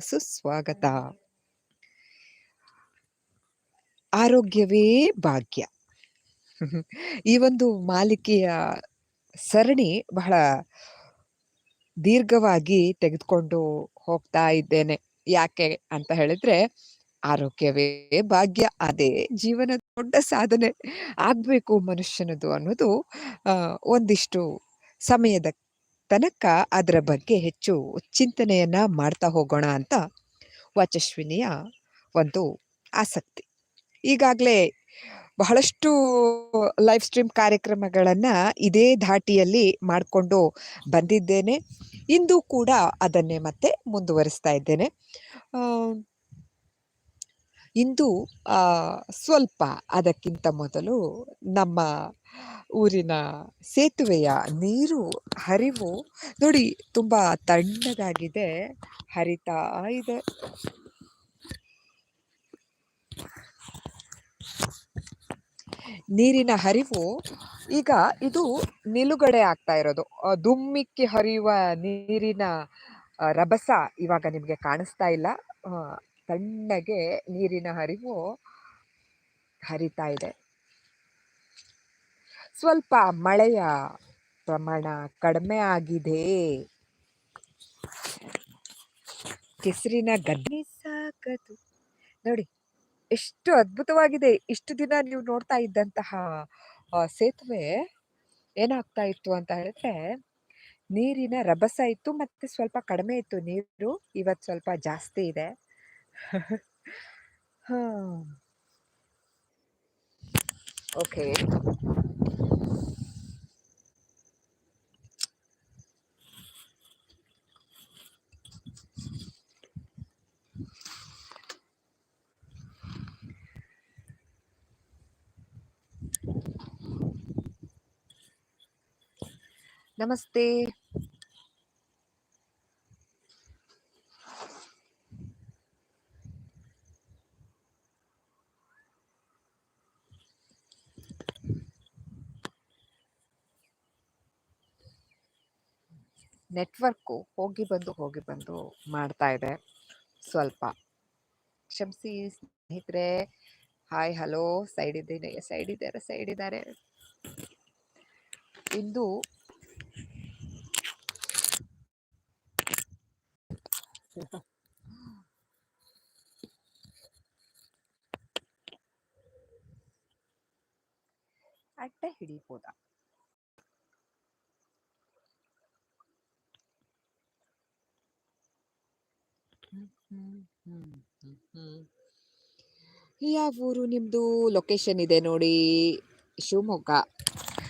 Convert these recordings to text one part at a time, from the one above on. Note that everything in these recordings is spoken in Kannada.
ಸುಸ್ವಾಗತ. ಆರೋಗ್ಯವೇ ಭಾಗ್ಯ. ಈ ಒಂದು ಮಾಲಿಕೆಯ ಸರಣಿ ಬಹಳ ದೀರ್ಘವಾಗಿ ತೆಗೆದುಕೊಂಡು ಹೋಗ್ತಾ ಇದ್ದೇನೆ. ಯಾಕೆ ಅಂತ ಹೇಳಿದ್ರೆ, ಆರೋಗ್ಯವೇ ಭಾಗ್ಯ. ಅದೇ ಜೀವನದ ದೊಡ್ಡ ಸಾಧನೆ ಆಗ್ಬೇಕು ಮನುಷ್ಯನದು ಅನ್ನೋದು ಆ ಒಂದಿಷ್ಟು ಸಮಯದ ತನಕ ಅದರ ಬಗ್ಗೆ ಹೆಚ್ಚು ಚಿಂತನೆಯನ್ನು ಮಾಡ್ತಾ ಹೋಗೋಣ ಅಂತ ವಾಚಸ್ವಿನಿಯ ಒಂದು ಆಸಕ್ತಿ. ಈಗಾಗಲೇ ಬಹಳಷ್ಟು ಲೈವ್ ಸ್ಟ್ರೀಮ್ ಕಾರ್ಯಕ್ರಮಗಳನ್ನು ಇದೇ ಧಾಟಿಯಲ್ಲಿ ಮಾಡಿಕೊಂಡು ಬಂದಿದ್ದೇನೆ. ಇಂದು ಕೂಡ ಅದನ್ನೇ ಮತ್ತೆ ಮುಂದುವರಿಸ್ತಾ ಇದ್ದೇನೆ. ಇಂದು ಸ್ವಲ್ಪ ಅದಕ್ಕಿಂತ ಮೊದಲು ನಮ್ಮ ಊರಿನ ಸೇತುವೆಯ ನೀರು, ಹರಿವು ನೋಡಿ ತುಂಬ ತಣ್ಣಗಾಗಿದೆ. ಹರಿತಾ ಇದೆ. ನೀರಿನ ಹರಿವು ಈಗ ಇದು ನಿಲುಗಡೆ ಆಗ್ತಾ ಇರೋದು. ದುಮ್ಮಿಕ್ಕಿ ಹರಿಯುವ ನೀರಿನ ರಭಸ ಇವಾಗ ನಿಮಗೆ ಕಾಣಿಸ್ತಾ ಇಲ್ಲ. ತಣ್ಣಗೆ ನೀರಿನ ಹರಿವು ಹರಿತಾ ಇದೆ. ಸ್ವಲ್ಪ ಮಳೆಯ ಪ್ರಮಾಣ ಕಡಿಮೆ ಆಗಿದೆ. ಕೆಸರಿನ ಗದ್ದೆ ಸಾಕದು ನೋಡಿ ಎಷ್ಟು ಅದ್ಭುತವಾಗಿದೆ. ಇಷ್ಟು ದಿನ ನೀವು ನೋಡ್ತಾ ಇದ್ದಂತಹ ಸೇತುವೆ ಏನಾಗ್ತಾ ಇತ್ತು ಅಂತ ಹೇಳಿದ್ರೆ, ನೀರಿನ ರಭಸ ಇತ್ತು ಮತ್ತೆ ಸ್ವಲ್ಪ ಕಡಿಮೆ ಇತ್ತು ನೀರು. ಇವತ್ತು ಸ್ವಲ್ಪ ಜಾಸ್ತಿ ಇದೆ. ಹಾ. ಓಕೆ. ನಮಸ್ತೆ. ನೆಟ್ವರ್ಕು ಹೋಗಿ ಬಂದು, ಹೋಗಿ ಬಂದು ಮಾಡ್ತಾ ಇದೆ. ಸ್ವಲ್ಪ ಕ್ಷಮಿಸಿ ಸ್ನೇಹಿತರೆ. ಹಾಯ್, ಹಲೋ ಸೈಡ್ ಇದ್ದೀನಿ ಸೈಡ್ ಇದ್ದಾರೆ, ಸೈಡ್ ಇದ್ದಾರೆ. ಇಂದು ಅಡ್ಡ ಹಿಡಿಬೋದಾ? ಹ್ಮ್, ಹ್ಮ್, ಹ್ಮ್, ಹ್ಮ್, ಹ್ಮ್. ಯಾವ ಊರು ನಿಮ್ದು? ಲೊಕೇಶನ್ ಇದೆ ನೋಡಿ ಶಿವಮೊಗ್ಗ.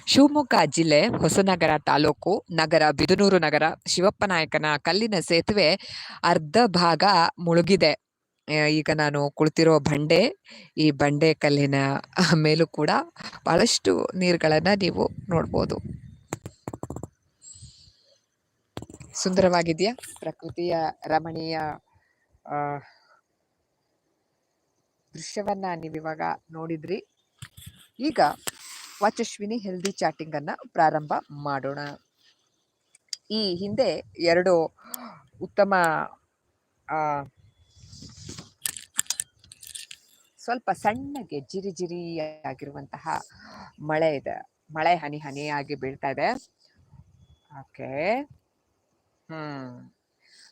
ಶಿವಮೊಗ್ಗ ಜಿಲ್ಲೆ ಹೊಸನಗರ ತಾಲೂಕು, ನಗರ ಬಿದನೂರು ನಗರ, ಶಿವಪ್ಪನಾಯಕನ ಕಲ್ಲಿನ ಸೇತುವೆ ಅರ್ಧ ಭಾಗ ಮುಳುಗಿದೆ. ಈಗ ನಾನು ಕುಳಿತಿರೋ ಬಂಡೆ, ಈ ಬಂಡೆ ಕಲ್ಲಿನ ಮೇಲೂ ಕೂಡ ಬಹಳಷ್ಟು ನೀರುಗಳನ್ನು ನೀವು ನೋಡ್ಬೋದು. ಸುಂದರವಾಗಿದೆಯಾ? ಪ್ರಕೃತಿಯ ರಮಣೀಯ ದೃಶ್ಯವನ್ನ ನೀವಿವಾಗ ನೋಡಿದ್ರಿ. ಈಗ ವಾಚಸ್ವಿನಿ ಹೆಲ್ದಿ ಚಾಟಿಂಗ್ ಅನ್ನ ಪ್ರಾರಂಭ ಮಾಡೋಣ. ಈ ಹಿಂದೆ ಎರಡು ಉತ್ತಮ ಸ್ವಲ್ಪ ಸಣ್ಣಗೆ ಜಿರಿ ಜಿರಿಯಾಗಿರುವಂತಹ ಮಳೆ ಇದೆ. ಮಳೆ ಹನಿ ಹನಿಯಾಗಿ ಬೀಳ್ತಾ ಇದೆ. ಓಕೆ. ಹ್ಮ್.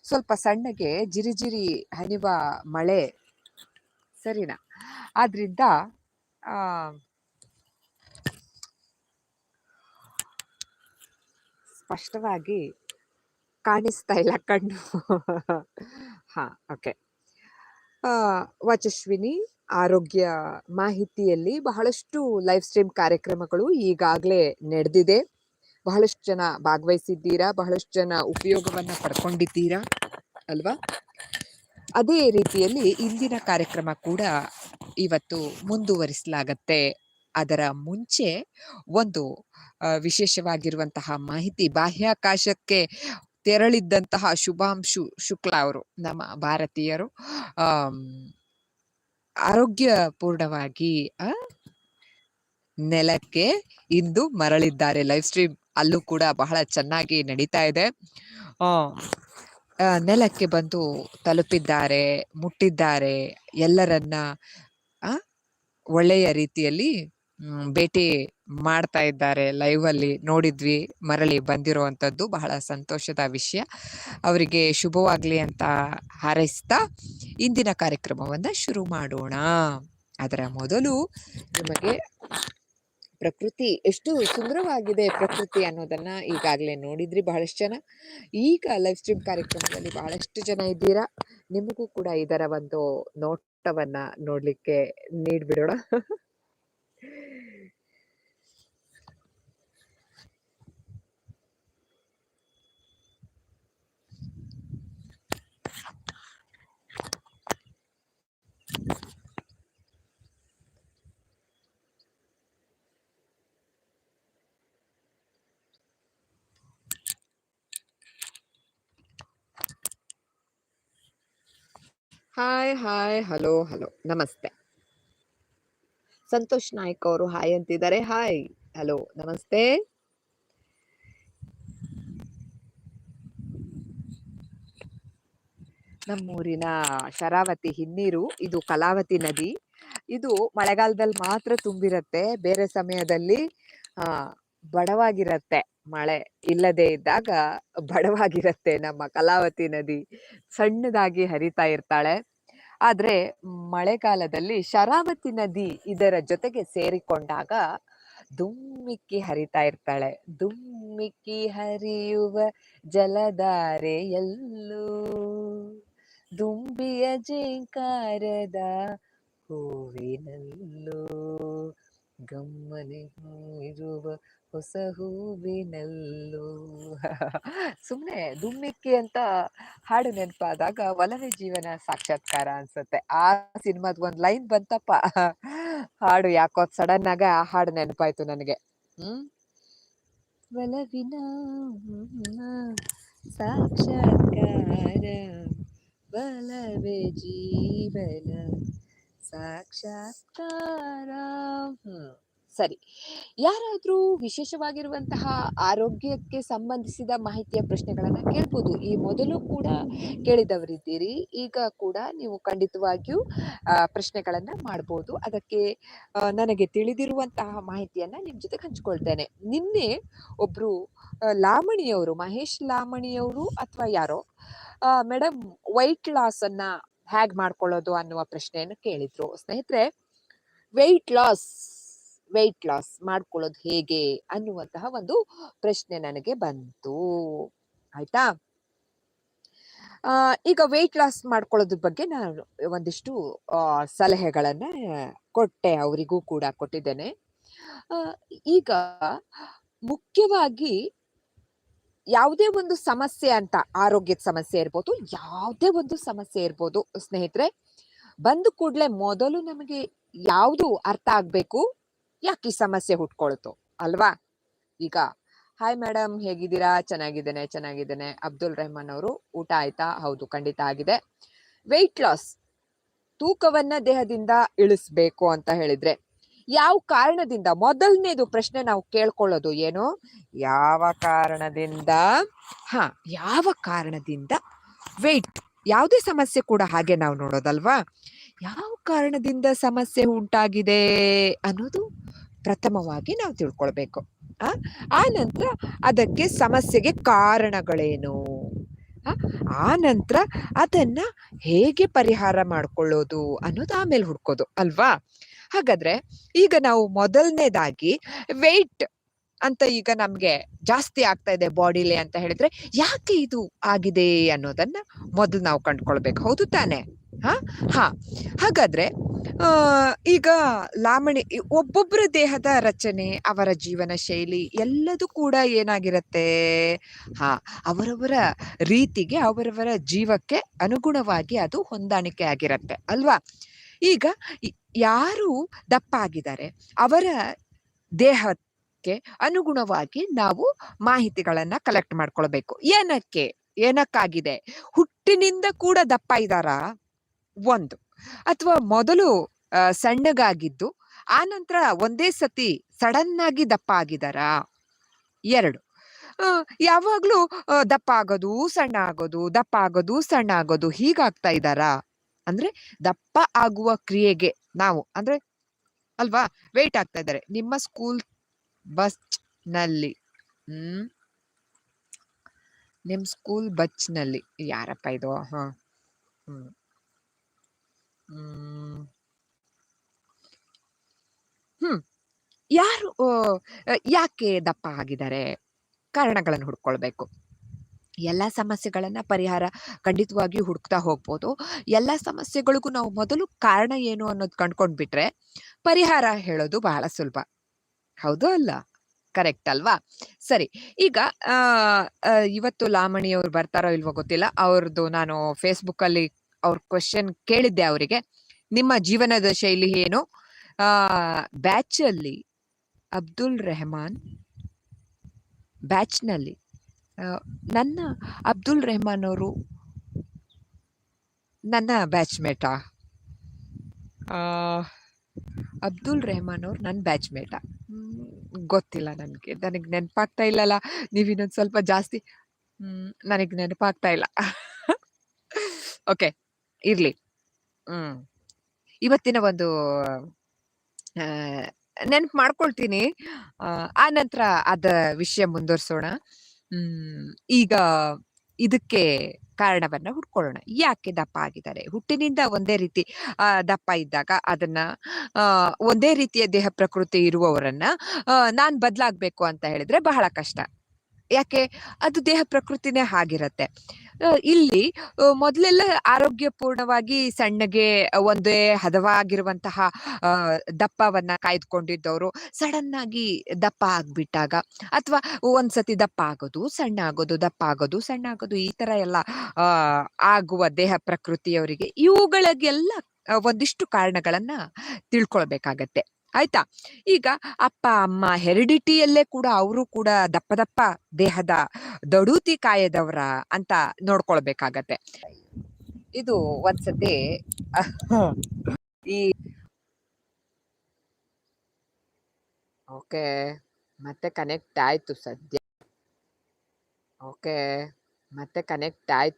ಸ್ವಲ್ಪ ಸಣ್ಣಗೆ ಜಿರಿಜಿರಿ ಜಿರಿ ಹನಿವ ಮಳೆ ಸರಿನಾ? ಆದ್ರಿಂದ ಸ್ಪಷ್ಟವಾಗಿ ಕಾಣಿಸ್ತಾ ಇಲ್ಲ ಕಣ್ಣು. ಹಾ, ಓಕೆ. ವಾಚಸ್ವಿನಿ ಆರೋಗ್ಯ ಮಾಹಿತಿಯಲ್ಲಿ ಬಹಳಷ್ಟು ಲೈವ್ ಸ್ಟ್ರೀಮ್ ಕಾರ್ಯಕ್ರಮಗಳು ಈಗಾಗ್ಲೇ ನಡೆದಿದೆ. ಬಹಳಷ್ಟು ಜನ ಭಾಗವಹಿಸಿದ್ದೀರಾ. ಬಹಳಷ್ಟು ಜನ ಉಪಯೋಗವನ್ನ ಪಡ್ಕೊಂಡಿದ್ದೀರಾ ಅಲ್ವಾ? ಅದೇ ರೀತಿಯಲ್ಲಿ ಇಂದಿನ ಕಾರ್ಯಕ್ರಮ ಕೂಡ ಇವತ್ತು ಮುಂದುವರಿಸಲಾಗತ್ತೆ. ಅದರ ಮುಂಚೆ ಒಂದು ವಿಶೇಷವಾಗಿರುವಂತಹ ಮಾಹಿತಿ ಬಾಹ್ಯಾಕಾಶಕ್ಕೆ ತೆರಳಿದ್ದಂತಹ ಶುಭಾಂಶು ಶುಕ್ಲಾ ಅವರು, ನಮ್ಮ ಭಾರತೀಯರು ಆರೋಗ್ಯಪೂರ್ಣವಾಗಿ ನೆಲಕ್ಕೆ ಇಂದು ಮರಳಿದ್ದಾರೆ. ಲೈವ್ ಸ್ಟ್ರೀಮ್ ಅಲ್ಲೂ ಕೂಡ ಬಹಳ ಚೆನ್ನಾಗಿ ನಡೀತಾ ಇದೆ. ನೆಲಕ್ಕೆ ಬಂದು ತಲುಪಿದ್ದಾರೆ, ಮುಟ್ಟಿದ್ದಾರೆ, ಎಲ್ಲರನ್ನ ಒಳ್ಳೆಯ ರೀತಿಯಲ್ಲಿ ಭೇಟಿ ಮಾಡ್ತಾ ಇದ್ದಾರೆ. ಲೈವ್ ಅಲ್ಲಿ ನೋಡಿದ್ವಿ, ಮರಳಿ ಬಂದಿರುವಂತದ್ದು ಬಹಳ ಸಂತೋಷದ ವಿಷಯ. ಅವರಿಗೆ ಶುಭವಾಗ್ಲಿ ಅಂತ ಹಾರೈಸ್ತಾ ಇಂದಿನ ಕಾರ್ಯಕ್ರಮವನ್ನ ಶುರು ಮಾಡೋಣ. ಅದರ ಮೊದಲು ನಿಮಗೆ ಪ್ರಕೃತಿ ಎಷ್ಟು ಸುಂದರವಾಗಿದೆ ಪ್ರಕೃತಿ ಅನ್ನೋದನ್ನ ಈಗಾಗಲೇ ನೋಡಿದ್ರಿ ಬಹಳಷ್ಟು ಜನ. ಈಗ ಲೈವ್ ಸ್ಟ್ರೀಮ್ ಕಾರ್ಯಕ್ರಮದಲ್ಲಿ ಬಹಳಷ್ಟು ಜನ ಇದ್ದೀರಾ. ನಿಮಗೂ ಕೂಡ ಇದರ ಒಂದು ನೋಟವನ್ನ ನೋಡ್ಲಿಕ್ಕೆ ನೀಡ್ಬಿಡೋಣ. ಹಾಯ್ ಹಾಯ್, ಹಲೋ ಹಲೋ, ನಮಸ್ತೆ. ಸಂತೋಷ್ ನಾಯ್ಕ ಅವರು ಹಾಯ್ ಅಂತಿದ್ದಾರೆ. ಹಾಯ್, ಹಲೋ, ನಮಸ್ತೆ. ನಮ್ಮೂರಿನ ಶರಾವತಿ ಹಿನ್ನೀರು, ಇದು ಕಲಾವತಿ ನದಿ. ಇದು ಮಳೆಗಾಲದಲ್ಲಿ ಮಾತ್ರ ತುಂಬಿರತ್ತೆ, ಬೇರೆ ಸಮಯದಲ್ಲಿ ಬಡವಾಗಿರತ್ತೆ. ಮಳೆ ಇಲ್ಲದೆ ಇದ್ದಾಗ ಬಡವಾಗಿರತ್ತೆ ನಮ್ಮ ಕಲಾವತಿ ನದಿ. ಸಣ್ಣದಾಗಿ ಹರಿತಾ ಇರ್ತಾಳೆ. ಆದ್ರೆ ಮಳೆಗಾಲದಲ್ಲಿ ಶರಾವತಿ ನದಿ ಇದರ ಜೊತೆಗೆ ಸೇರಿಕೊಂಡಾಗ ದುಮ್ಮಿಕ್ಕಿ ಹರಿತಾ ಇರ್ತಾಳೆ. ದುಮ್ಮಿಕ್ಕಿ ಹರಿಯುವ ಜಲಧಾರೆ ಎಲ್ಲೂ ದುಂಬಿಯ ಜಿಂಕಾರದ ಹೂವಿನಲ್ಲೂ ಗಮ್ಮನೆ ಇರುವ ಹೊಸ ಹೂವಿನಲ್ಲೂ. ಸುಮ್ಮನೆ ದುಮ್ಮಿಕ್ಕಿ ಅಂತ ಹಾಡು ನೆನಪಾದಾಗ ಒಲವೇ ಜೀವನ ಸಾಕ್ಷಾತ್ಕಾರ ಅನ್ಸುತ್ತೆ. ಆ ಸಿನಿಮಾದ ಒಂದು ಲೈನ್ ಬಂತಪ್ಪ. ಹಾಡು ಯಾಕೋ ಸಡನ್ ಆಗ ಆ ಹಾಡು ನೆನಪಾಯ್ತು ನನಗೆ. ಹ್ಮ್? ಒಲವಿನ ಸಾಕ್ಷಾತ್ಕಾರ ಬಲವೇ ಜೀವನ ಸಾಕ್ಷಾತ್ಕಾರ. ಹ್ಮ್ ಸರಿ. ಯಾರಾದ್ರೂ ವಿಶೇಷವಾಗಿರುವಂತಹ ಆರೋಗ್ಯಕ್ಕೆ ಸಂಬಂಧಿಸಿದ ಮಾಹಿತಿಯ ಪ್ರಶ್ನೆಗಳನ್ನ ಕೇಳ್ಬೋದು. ಈ ಮೊದಲು ಕೂಡ ಕೇಳಿದವರಿದ್ದೀರಿ. ಈಗ ಕೂಡ ನೀವು ಖಂಡಿತವಾಗಿಯೂ ಪ್ರಶ್ನೆಗಳನ್ನ ಮಾಡ್ಬೋದು. ಅದಕ್ಕೆ ನನಗೆ ತಿಳಿದಿರುವಂತಹ ಮಾಹಿತಿಯನ್ನ ನಿಮ್ ಜೊತೆ ಹಂಚ್ಕೊಳ್ತೇನೆ. ನಿನ್ನೆ ಒಬ್ರು ಲಾಮಣಿಯವರು ಮಹೇಶ್ ಲಾಮಣಿಯವರು ಅಥವಾ ಯಾರೋ ಮೇಡಮ್ ವೈಟ್ ಲಾಸ್ ಅನ್ನ ಹೇಗ್ ಮಾಡ್ಕೊಳ್ಳೋದು ಅನ್ನುವ ಪ್ರಶ್ನೆಯನ್ನು ಕೇಳಿದ್ರು. ಸ್ನೇಹಿತರೆ ವೆಯ್ಟ್ ಲಾಸ್ ವೆಯ್ಟ್ ಲಾಸ್ ಮಾಡ್ಕೊಳ್ಳೋದು ಹೇಗೆ ಅನ್ನುವಂತಹ ಒಂದು ಪ್ರಶ್ನೆ ನನಗೆ ಬಂತು. ಆಯ್ತಾ? ಈಗ ವೆಯ್ಟ್ ಲಾಸ್ ಮಾಡ್ಕೊಳ್ಳೋದ್ರ ಬಗ್ಗೆ ನಾನು ಒಂದಿಷ್ಟು ಸಲಹೆಗಳನ್ನ ಕೊಟ್ಟೆ, ಅವರಿಗೂ ಕೂಡ ಕೊಟ್ಟಿದ್ದೇನೆ. ಈಗ ಮುಖ್ಯವಾಗಿ ಯಾವುದೇ ಒಂದು ಸಮಸ್ಯೆ ಅಂತ, ಆರೋಗ್ಯದ ಸಮಸ್ಯೆ ಇರ್ಬೋದು, ಯಾವುದೇ ಒಂದು ಸಮಸ್ಯೆ ಇರ್ಬೋದು, ಸ್ನೇಹಿತರೆ, ಬಂದು ಕೂಡಲೇ ಮೊದಲು ನಮಗೆ ಯಾವುದು ಅರ್ಥ ಆಗ್ಬೇಕು? ಯಾಕೆ ಈ ಸಮಸ್ಯೆ ಹುಟ್ಕೊಳ್ತು? ಅಲ್ವಾ? ಈಗ, ಹಾಯ್ ಮೇಡಮ್ ಹೇಗಿದ್ದೀರಾ? ಚೆನ್ನಾಗಿದ್ದೇನೆ ಚೆನ್ನಾಗಿದ್ದೇನೆ. ಅಬ್ದುಲ್ ರೆಹಮಾನ್ ಅವರು, ಊಟ ಆಯ್ತಾ? ಹೌದು, ಖಂಡಿತ ಆಗಿದೆ. ವೆಯ್ಟ್ ಲಾಸ್ ತೂಕವನ್ನ ದೇಹದಿಂದ ಇಳಿಸ್ಬೇಕು ಅಂತ ಹೇಳಿದ್ರೆ, ಯಾವ ಕಾರಣದಿಂದ? ಮೊದಲನೇದು ಪ್ರಶ್ನೆ ನಾವು ಕೇಳ್ಕೊಳ್ಳೋದು ಏನು? ಯಾವ ಕಾರಣದಿಂದ? ಹ, ಯಾವ ಕಾರಣದಿಂದ? ವೆಯ್ಟ್ ಯಾವುದೇ ಸಮಸ್ಯೆ ಕೂಡ ಹಾಗೆ ನಾವು ನೋಡೋದಲ್ವಾ? ಯಾವ ಕಾರಣದಿಂದ ಸಮಸ್ಯೆ ಉಂಟಾಗಿದೆ ಅನ್ನೋದು ಪ್ರಥಮವಾಗಿ ನಾವು ತಿಳ್ಕೊಳ್ಬೇಕು. ಆ ನಂತರ ಅದಕ್ಕೆ ಸಮಸ್ಯೆಗೆ ಕಾರಣಗಳೇನು? ಆ ನಂತರ ಅದನ್ನ ಹೇಗೆ ಪರಿಹಾರ ಮಾಡ್ಕೊಳ್ಳೋದು ಅನ್ನೋದು ಆಮೇಲೆ ಹುಡ್ಕೋದು, ಅಲ್ವಾ? ಹಾಗಾದ್ರೆ ಈಗ ನಾವು ಮೊದಲನೇದಾಗಿ ವೆಯ್ಟ್ ಅಂತ ಈಗ ನಮ್ಗೆ ಜಾಸ್ತಿ ಆಗ್ತಾ ಇದೆ ಬಾಡಿಲಿ ಅಂತ ಹೇಳಿದ್ರೆ ಯಾಕೆ ಇದು ಆಗಿದೆ ಅನ್ನೋದನ್ನ ಮೊದಲು ನಾವು ಕಂಡ್ಕೊಳ್ಬೇಕು, ಹೌದು ತಾನೆ? ಹಾ? ಹಾ. ಹಾಗಾದ್ರೆ ಈಗ ಲಾಮಣಿ ಒಬ್ಬೊಬ್ಬರ ದೇಹದ ರಚನೆ, ಅವರ ಜೀವನ ಶೈಲಿ ಎಲ್ಲದೂ ಕೂಡ ಏನಾಗಿರತ್ತೆ? ಹಾ, ಅವರವರ ರೀತಿಗೆ, ಅವರವರ ಜೀವಕ್ಕೆ ಅನುಗುಣವಾಗಿ ಅದು ಹೊಂದಾಣಿಕೆ ಆಗಿರತ್ತೆ, ಅಲ್ವಾ? ಈಗ ಯಾರು ದಪ್ಪ ಆಗಿದ್ದಾರೆ ಅವರ ದೇಹಕ್ಕೆ ಅನುಗುಣವಾಗಿ ನಾವು ಮಾಹಿತಿಗಳನ್ನ ಕಲೆಕ್ಟ್ ಮಾಡ್ಕೊಳ್ಬೇಕು. ಏನಕ್ಕೆ? ಏನಕ್ಕಾಗಿದೆ? ಹುಟ್ಟಿನಿಂದ ಕೂಡ ದಪ್ಪ ಇದ್ದಾರಾ? ಒಂದು. ಅಥವಾ ಮೊದಲು ಸಣ್ಣಗಾಗಿದ್ದು, ಆ ನಂತರ ಒಂದೇ ಸತಿ ಸಡನ್ ಆಗಿ ದಪ್ಪ ಆಗಿದಾರಾ? ಎರಡು. ಯಾವಾಗ್ಲೂ ದಪ್ಪ ಆಗೋದು, ಸಣ್ಣ ಆಗೋದು, ದಪ್ಪ ಆಗೋದು, ಸಣ್ಣ ಆಗೋದು ಹೀಗಾಗ್ತಾ ಇದ್ದಾರಾ ಅಂದ್ರೆ ದಪ್ಪ ಆಗುವ ಕ್ರಿಯೆಗೆ ನಾವು, ಅಂದ್ರೆ ಅಲ್ವಾ ವೇಟ್ ಆಗ್ತಾ ಇದ್ದಾರೆ. ನಿಮ್ಮ ಸ್ಕೂಲ್ ಬಸ್ನಲ್ಲಿ ಹ್ಮ್? ನಿಮ್ ಸ್ಕೂಲ್ ಬಚ್ನಲ್ಲಿ ಯಾರಪ್ಪ ಇದು? ಹ್ಮ್. ಹ್ಮ್. ಯಾರು ಯಾಕೆ ದಪ್ಪ ಆಗಿದ್ದಾರೆ ಕಾರಣಗಳನ್ನು ಹುಡ್ಕೊಳ್ಬೇಕು. ಎಲ್ಲ ಸಮಸ್ಯೆಗಳನ್ನ ಪರಿಹಾರ ಖಂಡಿತವಾಗಿಯೂ ಹುಡುಕ್ತಾ ಹೋಗ್ಬೋದು. ಎಲ್ಲ ಸಮಸ್ಯೆಗಳಿಗೂ ನಾವು ಮೊದಲು ಕಾರಣ ಏನು ಅನ್ನೋದು ಕಂಡ್ಕೊಂಡ್ಬಿಟ್ರೆ ಪರಿಹಾರ ಹೇಳೋದು ಬಹಳ ಸುಲಭ. ಹೌದು ಅಲ್ಲ? ಕರೆಕ್ಟ್ ಅಲ್ವಾ? ಸರಿ, ಈಗ ಇವತ್ತು ಲಾಮಣಿ ಅವ್ರು ಬರ್ತಾರೋ ಇಲ್ವೋ ಗೊತ್ತಿಲ್ಲ. ಅವ್ರದ್ದು ನಾನು ಫೇಸ್ಬುಕ್ ಅಲ್ಲಿ ಅವ್ರ ಕ್ವಶನ್ ಕೇಳಿದ್ದೆ ಅವರಿಗೆ. ನಿಮ್ಮ ಜೀವನದ ಶೈಲಿ ಏನು? ಆ ಬ್ಯಾಚ್ ಅಲ್ಲಿ ಅಬ್ದುಲ್ ರೆಹಮಾನ್ ಬ್ಯಾಚ್ನಲ್ಲಿ ನನ್ನ ಅಬ್ದುಲ್ ರೆಹಮಾನ್ ಅವರು ನನ್ನ ಬ್ಯಾಚ್ಮೇಟಾ ಅಬ್ದುಲ್ ರೆಹಮಾನ್ ಅವ್ರು ನನ್ನ ಬ್ಯಾಚ್ಮೇಟ ಗೊತ್ತಿಲ್ಲ ನನಗೆ. ನನಗೆ ನೆನಪಾಗ್ತಾ ಇಲ್ಲಲ್ಲ. ನೀವು ಇನ್ನೊಂದು ಸ್ವಲ್ಪ ಜಾಸ್ತಿ. ನನಗೆ ನೆನಪಾಗ್ತಾ ಇಲ್ಲ. ಓಕೆ ಇರ್ಲಿ. ಹ್ಮ್. ಇವತ್ತಿನ ಒಂದು ನೆನಪು ಮಾಡ್ಕೊಳ್ತೀನಿ. ಆ, ನಂತರ ಅದ ವಿಷಯ ಮುಂದುವರಿಸೋಣ. ಹ್ಮ್ ಈಗ ಇದಕ್ಕೆ ಕಾರಣವನ್ನ ಹುಡ್ಕೊಳ್ಳೋಣ ಯಾಕೆ ದಪ್ಪ ಆಗಿದ್ದಾರೆ? ಹುಟ್ಟಿನಿಂದ ಒಂದೇ ರೀತಿ ದಪ್ಪ ಇದ್ದಾಗ ಅದನ್ನ ಒಂದೇ ರೀತಿಯ ದೇಹ ಪ್ರಕೃತಿ ಇರುವವರನ್ನ ನಾನು ನಾನ್ ಬದ್ಲಾಗ್ಬೇಕು ಅಂತ ಹೇಳಿದ್ರೆ ಬಹಳ ಕಷ್ಟ. ಯಾಕೆ? ಅದು ದೇಹ ಪ್ರಕೃತಿನೇ ಆಗಿರತ್ತೆ. ಆ, ಇಲ್ಲಿ ಮೊದಲೆಲ್ಲ ಆರೋಗ್ಯ ಆರೋಗ್ಯಪೂರ್ಣವಾಗಿ ಸಣ್ಣಗೆ ಒಂದೇ ಹದವಾಗಿರುವಂತಹ ದಪ್ಪವನ್ನ ಕಾಯ್ದುಕೊಂಡಿದ್ದವರು. ಸಡನ್ ಆಗಿ ದಪ್ಪ ಆಗ್ಬಿಟ್ಟಾಗ ಅಥವಾ ಒಂದ್ಸತಿ ದಪ್ಪ ಆಗೋದು, ಸಣ್ಣ ಆಗೋದು, ದಪ್ಪ ಆಗೋದು, ಸಣ್ಣ ಆಗೋದು ಈ ತರ ಎಲ್ಲ ಆಗುವ ದೇಹ ಪ್ರಕೃತಿಯವರಿಗೆ ಇವುಗಳಿಗೆಲ್ಲ ಒಂದಿಷ್ಟು ಕಾರಣಗಳನ್ನ ತಿಳ್ಕೊಳ್ಬೇಕಾಗತ್ತೆ. ಆಯ್ತಾ? ಈಗ ಅಪ್ಪ ಅಮ್ಮ ಹೆರಿಡಿಟಿಯಲ್ಲೇ ಕೂಡ ಅವರು ಕೂಡ ದಪ್ಪ ದಪ್ಪ ದೇಹದ ದಡೂತಿ ಕಾಯದವರ ಅಂತ ನೋಡ್ಕೊಳ್ಬೇಕಾಗತ್ತೆ. ಇದು ಒಂದ್ಸತಿ ಈ ಓಕೆ ಮತ್ತೆ ಕನೆಕ್ಟ್ ಆಯ್ತು ಸದ್ಯ. ಓಕೆ ಮತ್ತೆ ಕನೆಕ್ಟ್ ಆಯ್ತು.